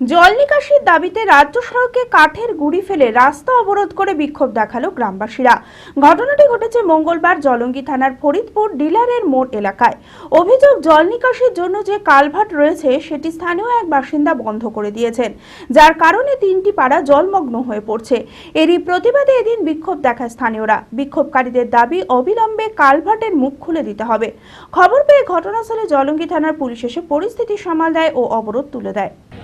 জল নিকাশির দাবিতে রাজ্য সড়কে কাঠের গুড়ি ফেলে রাস্তা অবরোধ করে বিক্ষোভ দেখাল গ্রামবাসীরা। ঘটনাটি ঘটেছে মঙ্গলবার জলঙ্গি থানার ফরিদপুর ডিলারের মোড় এলাকায়। অভিযোগ জল নিকাশির জন্য যে কালভার্ট রয়েছে, সেটি স্থানীয় এক বাসিন্দা বন্ধ করে দিয়েছেন। যার কারণে তিনটি পাড়া জলমগ্ন হয়ে পড়ছে। এরই প্রতিবাদে এদিন বিক্ষোভ দেখায় স্থানীয়রা। বিক্ষোভকারীদের দাবি, অবিলম্বে কালভার্টের মুখ খুলে দিতে হবে। খবর পেয়ে ঘটনাস্থলে জলঙ্গি থানার পুলিশ এসে পরিস্থিতি সামাল দেয় ও অবরোধ তুলে দেয়।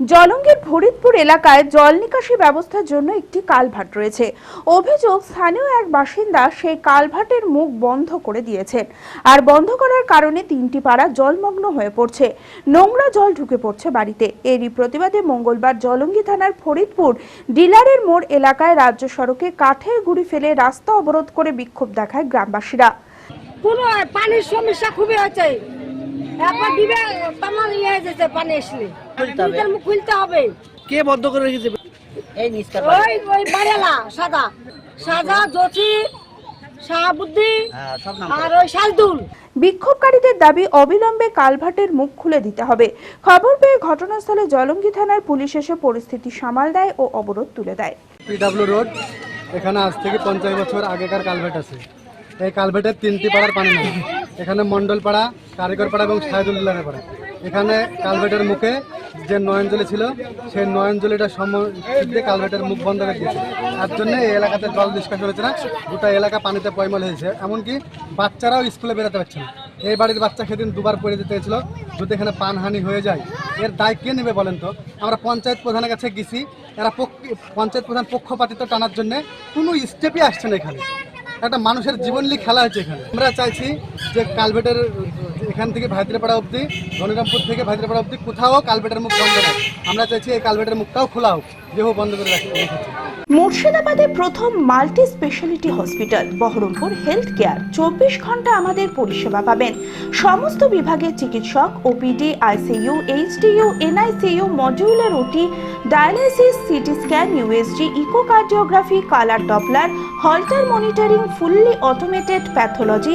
জলঙ্গির ফরিদপুর এলাকায় জল নিকাশি ব্যবস্থার জন্য একটি কালভার্ট রয়েছে। অভিযোগ, স্থানীয় এক বাসিন্দা সেই কালভার্টের মুখ বন্ধ করে দিয়েছেন। আর বন্ধ করার কারণে তিনটি পাড়া জলমগ্ন হয়ে পড়ছে। নোংরা জল ঢুকে পড়ছে বাড়িতে। এরই প্রতিবাদে মঙ্গলবার জলঙ্গি থানার ফরিদপুর ডিলারের মোড় এলাকায় রাজ্য সড়কে কাঠের গুড়ি ফেলে রাস্তা অবরোধ করে বিক্ষোভ দেখায় গ্রামবাসীরা। পানির সমস্যা খুবই একবার দিবে তোমার ইয়ে যেতে পানি আসলে। মুখ খুলতে হবে। কে বন্ধ করে রেখেছে? এই নিস্তার ওই ওই বাড়েলা সাদা। সাদা হ্যাঁ সব নাম আর ওই শালদুল। বিক্ষোভকারীদের দাবি অবিলম্বে কালভার্টের মুখ খুলে দিতে হবে। খবর পেয়ে ঘটনাস্থলে জলঙ্গি থানার পুলিশ এসে পরিস্থিতি সামাল দেয় ও অবরোধ তুলে দেয়। পিডাব্লিউ রোড এখানে আজ থেকে পঞ্চাশ বছর আগেকার কালভার্ট আছে। এই কালভার্টের তিনটি পাড়ার পানি নেই। এখানে মন্ডল পাড়া কারিগর পাড়া এবং সাহেদুল্লাহের পাড়া। এখানে কালভেটের মুখে যে নয়নজলি ছিল, সেই নয়নজলিটা সময় কালভেটের মুখ বন্ধ করে দিয়েছে। তার জন্য এই এলাকাতে জল নিষ্কাশ হয়েছে না, গোটা এলাকা পানিতে পয়মল হয়েছে। এমনকি বাচ্চারাও স্কুলে বেরোতে পারছে না। এই বাড়ির বাচ্চা সেদিন দুবার পড়ে যেতে হয়েছিল, যদি এখানে পানহানি হয়ে যায়। এর দায় কে নেবে বলেন তো? আমরা পঞ্চায়েত প্রধানের কাছে গেছি, এরা পঞ্চায়েত প্রধান পক্ষপাতিত্ব টানার জন্য কোনো স্টেপই আসছে না এখানে। একটা মানুষের জীবন নিয়ে খেলা হচ্ছে এখানে। আমরা চাইছি যে কালভেটের এখান থেকে ভাইদ্রাপাড়া অবধি, ধনিরামপুর থেকে ভাইদ্রাপাড়া অবধি কোথাও কালভেটের মুখ বন্ধ নেই। আমরা চাইছি এই কালভেটের মুখটাও খোলা হোক যেহ বন্ধ করে রাখি মুর্শিদাবাদে প্রথম multi specialty hospital, Baharampur health care চব্বিশ ঘণ্টা আমাদের পরিষেবা পাবেন। সমস্ত বিভাগের চিকিৎসক OPD ICU HDU NICU modular OT dialysis, CT scan USG echocardiography, colour Doppler Holter monitoring fully automated pathology